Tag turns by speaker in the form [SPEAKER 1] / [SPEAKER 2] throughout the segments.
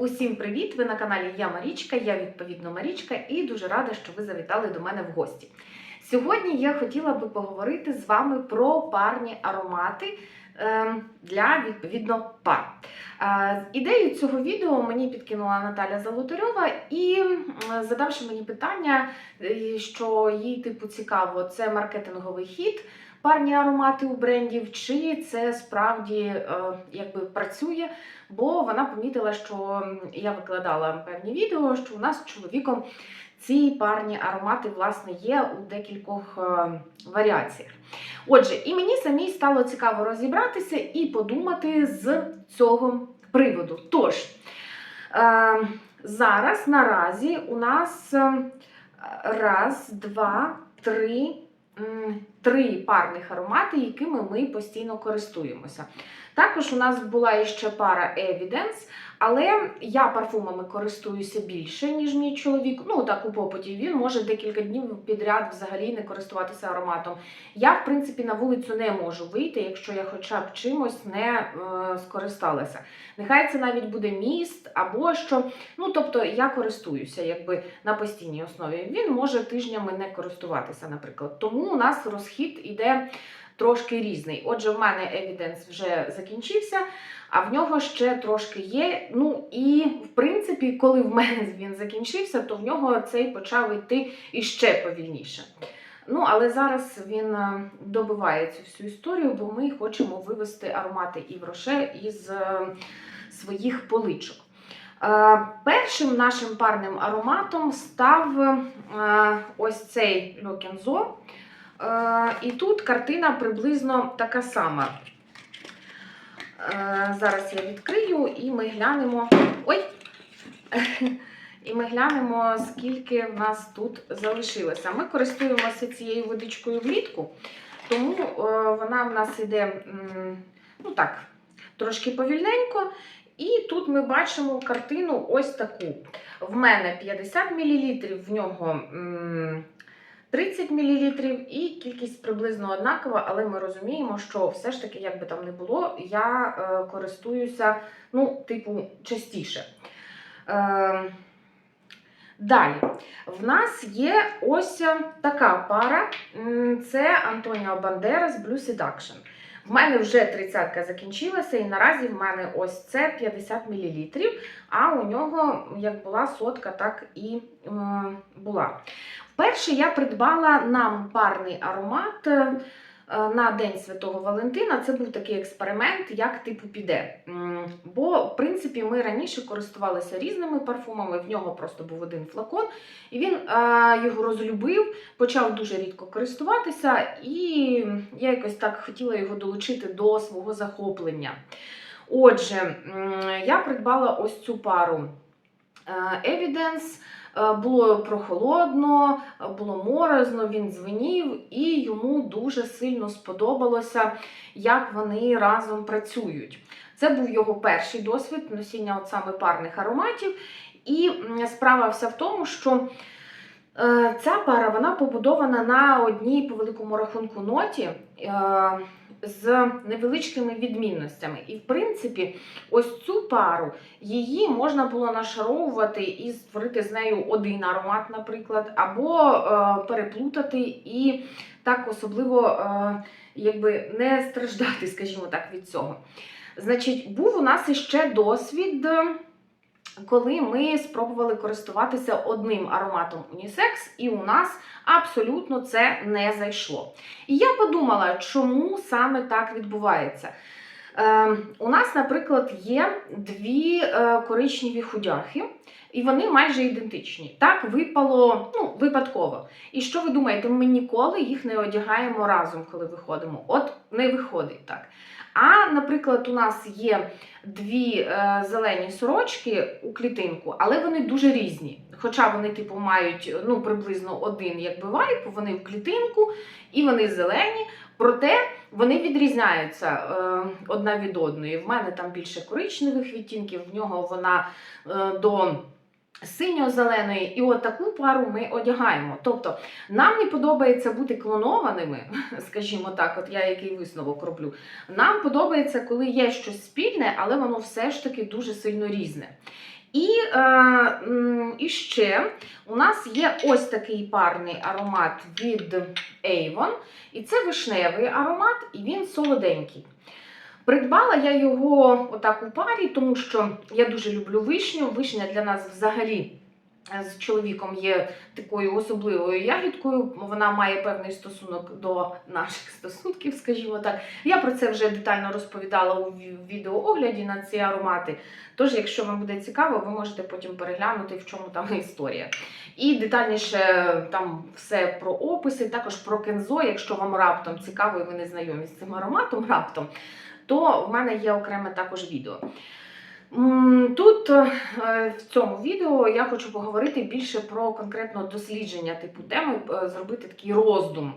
[SPEAKER 1] Усім привіт! Ви на каналі Я Марічка, я відповідно Марічка, і дуже рада, що ви завітали до мене в гості. Сьогодні я хотіла би поговорити з вами про парні аромати ем, для відповідно пар. Е, Ідею цього відео мені підкинула Наталя Золотарьова і задавши мені питання, е, що їй типу цікаво, це маркетинговий хід. Парні аромати у брендів, чи це справді е, якби працює, бо вона помітила, що я викладала певні відео, що у нас з чоловіком ці парні аромати власне є у декількох е, варіаціях. Отже, і мені самій стало цікаво розібратися і подумати з цього приводу. Тож, е, зараз наразі у нас раз, два, три. Три парних аромати, якими ми постійно користуємося. Також у нас була іще пара Evidence, але я парфумами користуюся більше, ніж мій чоловік. Ну, так у попиті він може декілька днів підряд взагалі не користуватися ароматом. Я, в принципі, на вулицю не можу вийти, якщо я хоча б чимось не е, скористалася. Нехай це навіть буде міст або що. Ну, тобто я користуюся якби на постійній основі. Він може тижнями не користуватися, наприклад. Тому у нас розхід іде трошки різний. Отже, в мене Evidence вже закінчився, а в нього ще трошки є. Ну і в принципі, коли в мене він закінчився, то в нього цей почав йти іще повільніше. Ну, але зараз він е, добиває цю всю історію, бо ми хочемо вивести аромати і Роше із е, своїх поличок. Е, Першим нашим парним ароматом став ось цей Льокензо. Е, І тут картина приблизно така сама. Е, Зараз я відкрию і ми глянемо. Ой! І ми глянемо, скільки в нас тут залишилося. Ми користуємося цією водичкою влітку, тому е, вона в нас іде м, ну так, трошки повільненько. І тут ми бачимо картину ось таку. В мене 50 мл, в нього 30 мл, і кількість приблизно однакова, але ми розуміємо, що все ж таки, як би там не було, я е, користуюся, ну, типу, частіше. Е, Далі, в нас є ось така пара. Це Антоніо Бандерас Blue Seduction. В мене вже тридцятка закінчилася, і наразі в мене ось це 50 мл, а у нього як була сотка, так і е, була. Перше я придбала нам парний аромат е, на День Святого Валентина. Це був такий експеримент, як типу піде. Бо, в принципі, ми раніше користувалися різними парфумами, в нього просто був один флакон, і він е, його розлюбив, почав дуже рідко користуватися, і я якось так хотіла його долучити до свого захоплення. Отже, я придбала ось цю пару е, Evidence. Е, Було прохолодно, е, було морозно, він дзвенів, і йому дуже сильно сподобалося, як вони разом працюють. Це був його перший досвід носіння от саме парних ароматів. І справа вся в тому, що е, ця пара вона побудована на одній по великому рахунку ноті. З невеличкими відмінностями. І, в принципі, ось цю пару її можна було нашаровувати і створити з нею один аромат, наприклад, або е, переплутати і так особливо е, якби не страждати, скажімо так, від цього. Значить, був у нас іще досвід. Коли ми спробували користуватися одним ароматом унісекс, і у нас абсолютно це не зайшло. І я подумала, чому саме так відбувається. Е, у нас, наприклад, є дві е, коричневі худяхи, і вони майже ідентичні. Так випало ну, випадково. І що ви думаєте, ми ніколи їх не одягаємо разом, коли виходимо? От не виходить так. А, наприклад, у нас є дві е, зелені сорочки у клітинку, але вони дуже різні. Хоча вони, типу, мають ну, приблизно один якби вайп, вони в клітинку і вони зелені. Проте вони відрізняються е, одна від одної. В мене там більше коричневих відтінків, в нього вона е, до синьо-зеленої. І от таку пару ми одягаємо. Тобто нам не подобається бути клонованими, скажімо так, от я який висновок роблю. Нам подобається, коли є щось спільне, але воно все ж таки дуже сильно різне. І, е, і ще у нас є ось такий парний аромат від Avon. І це вишневий аромат, і він солоденький. Придбала я його отак у парі, тому що я дуже люблю вишню. Вишня для нас взагалі з чоловіком є такою особливою ягідкою. Вона має певний стосунок до наших стосунків, скажімо так. Я про це вже детально розповідала у ві- відеоогляді на ці аромати. Тож, якщо вам буде цікаво, ви можете потім переглянути, в чому там історія. І детальніше там все про описи, також про кензо, якщо вам раптом цікаво і ви не знайомі з цим ароматом раптом, то в мене є окреме також відео. Тут е, в цьому відео я хочу поговорити більше про конкретно дослідження типу теми, е, зробити такий роздум.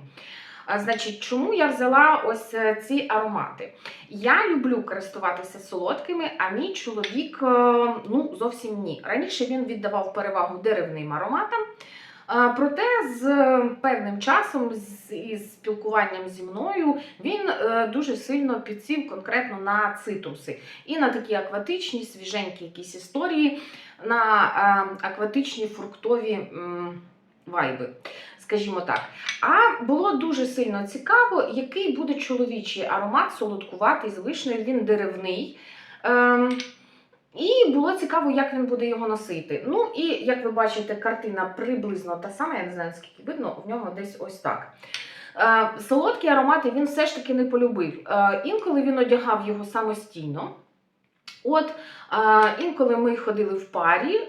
[SPEAKER 1] Значить, чому я взяла ось е, ці аромати? Я люблю користуватися солодкими, а мій чоловік ну, зовсім ні. Раніше він віддавав перевагу деревним ароматам. Проте з певним часом, із спілкуванням зі мною, він е, дуже сильно підсів конкретно на цитруси і на такі акватичні, свіженькі якісь історії, на е, акватичні фруктові вайби, скажімо так. А було дуже сильно цікаво, який буде чоловічий аромат, солодкуватий з вишнею, він деревний. Ем, і було цікаво, як він буде його носити. Ну і як ви бачите, картина приблизно та сама, я не знаю, скільки видно, в ньому десь ось так. Е, солодкі аромати він все ж таки не полюбив. Е, інколи він одягав його самостійно. От е, інколи ми ходили в парі.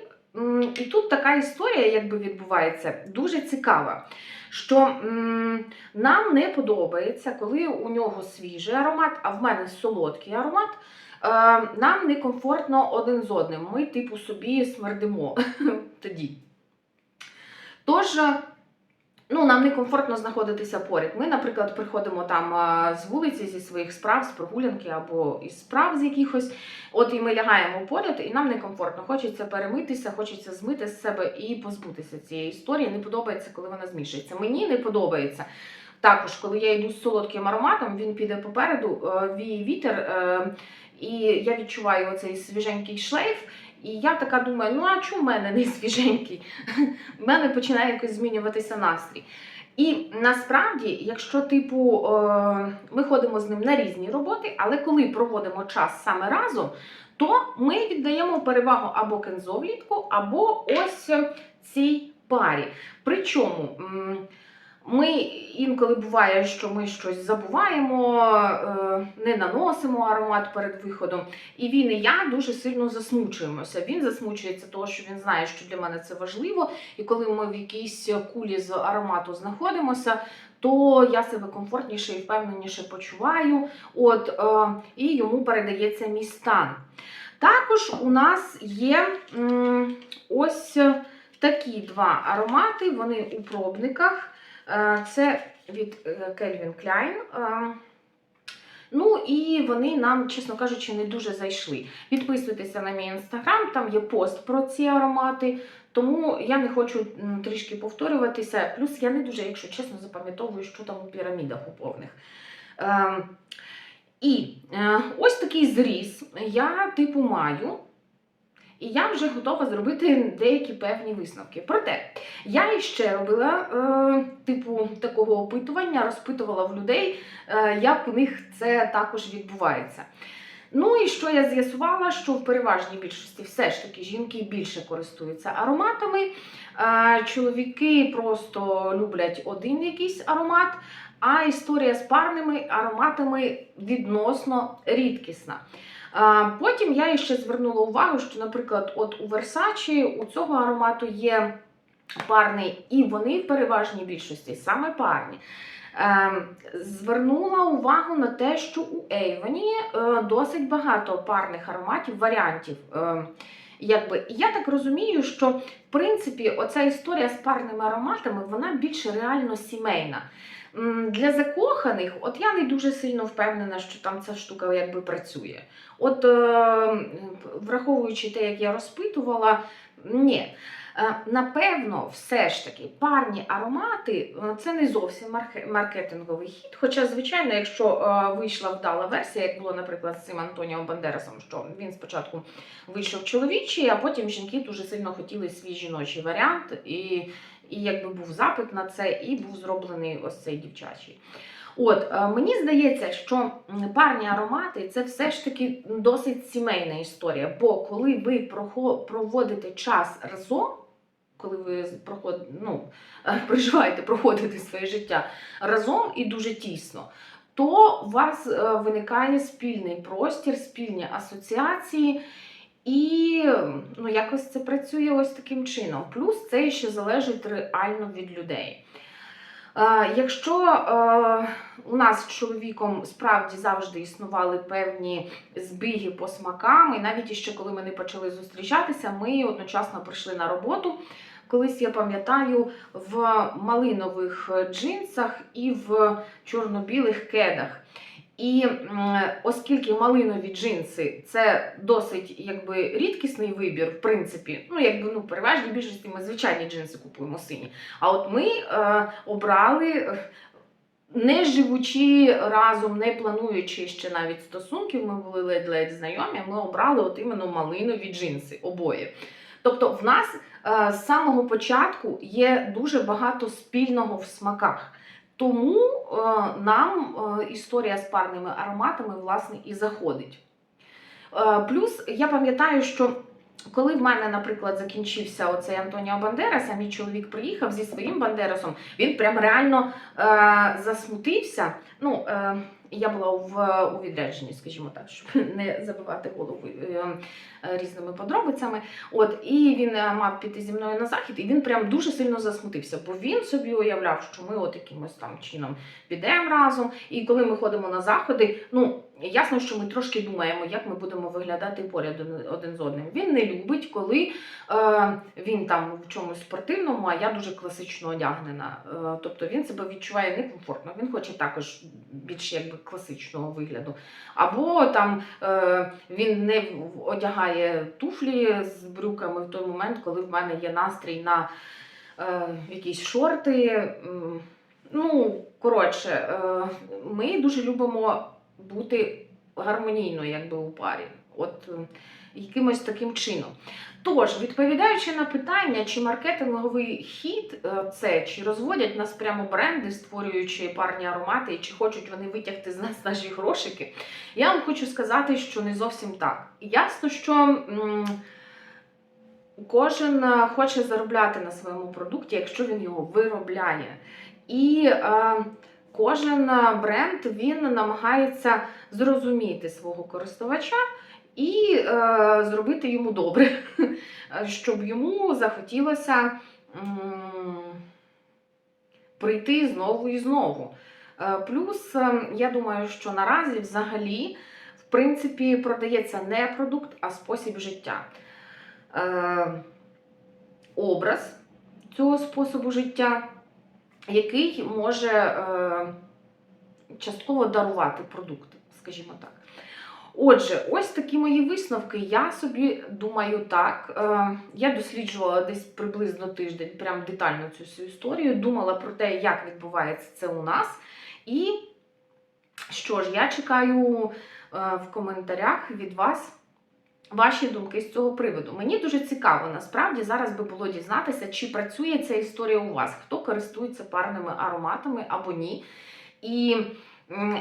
[SPEAKER 1] І тут така історія, якби відбувається, дуже цікава. Що нам не подобається, коли у нього свіжий аромат, а в мене солодкий аромат. Е, нам некомфортно один з одним. Ми, типу, собі смердимо тоді. Тож, е, ну, нам некомфортно знаходитися поряд. Ми, наприклад, приходимо там е, з вулиці зі своїх справ, з прогулянки або із справ з якихось. От і ми лягаємо поряд, і нам некомфортно. Хочеться перемитися, хочеться змити з себе і позбутися цієї історії. Не подобається, коли вона змішується. Мені не подобається. Також, коли я йду з солодким ароматом, він піде попереду, віє вітер, і я відчуваю оцей свіженький шлейф. І я така думаю, ну а чому в мене не свіженький? В мене починає якось змінюватися настрій. І насправді, якщо типу е, ми ходимо з ним на різні роботи, але коли проводимо час саме разом, то ми віддаємо перевагу або кензо влітку, або ось цій парі. Причому ми інколи буває, що ми щось забуваємо, е, не наносимо аромат перед виходом. І він і я дуже сильно засмучуємося. Він засмучується, того, що він знає, що для мене це важливо. І коли ми в якійсь кулі з аромату знаходимося, то я себе комфортніше і впевненіше почуваю. От, е, і йому передається мій стан. Також у нас є ось такі два аромати, вони у пробниках. Е, Це від е, Calvin Klein. Е, Ну і вони нам, чесно кажучи, не дуже зайшли. Підписуйтеся на мій інстаграм, там є пост про ці аромати. Тому я не хочу трішки повторюватися. Плюс я не дуже, якщо чесно, запам'ятовую, що там у пірамідах у повних. Ем, і е, ось такий зріз я типу маю. І я вже готова зробити деякі певні висновки. Проте я іще робила е, типу такого опитування, розпитувала в людей, е, як у них це також відбувається. Ну і що я з'ясувала, що в переважній більшості все ж таки жінки більше користуються ароматами. Е, чоловіки просто люблять один якийсь аромат, а історія з парними ароматами відносно рідкісна. Потім я ще звернула увагу, що, наприклад, от у Versace у цього аромату є парний, і вони в переважній більшості саме парні. Ем, Звернула увагу на те, що у Ейвені е, досить багато парних ароматів, варіантів. Ем, Якби я так розумію, що в принципі оця історія з парними ароматами вона більше реально сімейна. Для закоханих, от я не дуже сильно впевнена, що там ця штука якби працює. От е, враховуючи те, як я розпитувала, Ні. Е, Напевно, все ж таки парні аромати е, це не зовсім маркетинговий хід. Хоча, звичайно, якщо вийшла вдала версія, як було, наприклад, з цим Антоніо Бандерасом, що він спочатку вийшов чоловічий, а потім жінки дуже сильно хотіли свій жіночий варіант, і, і якби був запит на це, і був зроблений ось цей дівчачий. От е, мені здається, що парні аромати це все ж таки досить сімейна історія. Бо коли ви проводите час разом, коли ви проход, ну, е, проживаєте, проходите своє життя разом і дуже тісно, то у вас е, виникає спільний простір, спільні асоціації. І ну, якось це працює ось таким чином. Плюс це ще залежить реально від людей. Е, Якщо е, у нас з чоловіком справді завжди існували певні збіги по смакам, і навіть іще коли ми не почали зустрічатися, ми одночасно прийшли на роботу. Колись я пам'ятаю в малинових джинсах і в чорно-білих кедах. І оскільки малинові джинси це досить якби рідкісний вибір, в принципі, ну якби ну переважній більшості ми звичайні джинси купуємо сині. А от ми е, обрали, е, не живучи разом, не плануючи ще навіть стосунків, ми були ледь-ледь знайомі, ми обрали от іменно малинові джинси обоє. Тобто в нас е, з самого початку є дуже багато спільного в смаках. Тому е, нам е, історія з парними ароматами власне і заходить. Е, плюс я пам'ятаю, що коли в мене, наприклад, закінчився оцей Антоніо Бандерас, мій чоловік приїхав зі своїм Бандерасом, він прям реально е, засмутився. Ну, е, я була в, у відрядженні, скажімо так, щоб не забивати голову е, е, різними подробицями. От, і він е, мав піти зі мною на захід, і він прям дуже сильно засмутився, бо він собі уявляв, що ми от якимось там чином підемо разом. І коли ми ходимо на заходи, ну ясно, що ми трошки думаємо, як ми будемо виглядати поряд один- з одним. Він не любить, коли е, він там в чомусь спортивному, а я дуже класично одягнена. Е, тобто він себе відчуває некомфортно. Він хоче також більш якби класичного вигляду. Або там е, він не одягає туфлі з брюками в той момент, коли в мене є настрій на е, якісь шорти. Ну, коротше, е, ми дуже любимо бути гармонійно, якби у парі. От е, якимось таким чином. Тож, відповідаючи на питання, чи маркетинговий хід е, це, чи розводять нас прямо бренди, створюючи парні аромати, і чи хочуть вони витягти з нас наші грошики, я вам хочу сказати, що не зовсім так. Ясно, що кожен е, хоче заробляти на своєму продукті, якщо він його виробляє. І е, кожен е, бренд він намагається зрозуміти свого користувача і е, зробити йому добре, щоб йому захотілося прийти знову і знову. Е, Плюс, е, я думаю, що наразі взагалі, в принципі, продається не продукт, а спосіб життя. Е, Образ цього способу життя, який може е, частково дарувати продукт, скажімо так. Отже, ось такі мої висновки. Я собі думаю так. Е, я досліджувала десь приблизно тиждень, прям детально цю всю історію. Думала про те, як відбувається це у нас. І що ж, я чекаю е, в коментарях від вас. Ваші думки з цього приводу. Мені дуже цікаво, насправді зараз би було дізнатися, чи працює ця історія у вас, хто користується парними ароматами або ні. І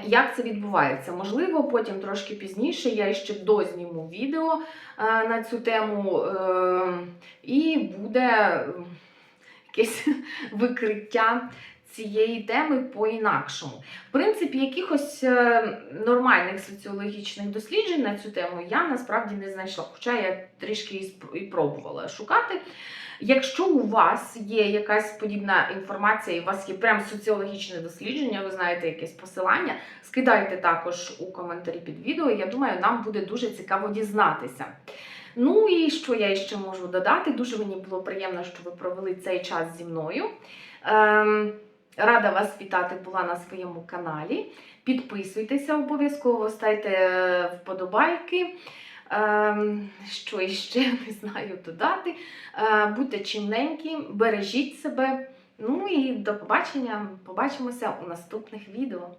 [SPEAKER 1] як це відбувається? Можливо, потім трошки пізніше я ще дозніму відео е, на цю тему, е, і буде якесь викриття цієї теми по-інакшому. В принципі, якихось е, нормальних соціологічних досліджень на цю тему я насправді не знайшла, хоча я трішки і пробувала шукати. Якщо у вас є якась подібна інформація, і у вас є прям соціологічне дослідження, ви знаєте якесь посилання, скидайте також у коментарі під відео. Я думаю, нам буде дуже цікаво дізнатися. Ну і що я ще можу додати? Дуже мені було приємно, що ви провели цей час зі мною. Ем, рада вас вітати була на своєму каналі. Підписуйтеся обов'язково, ставте е, вподобайки. Ем, Що іще не знаю додати. Е, Будьте чимненькі, бережіть себе. Ну і до побачення. Побачимося у наступних відео.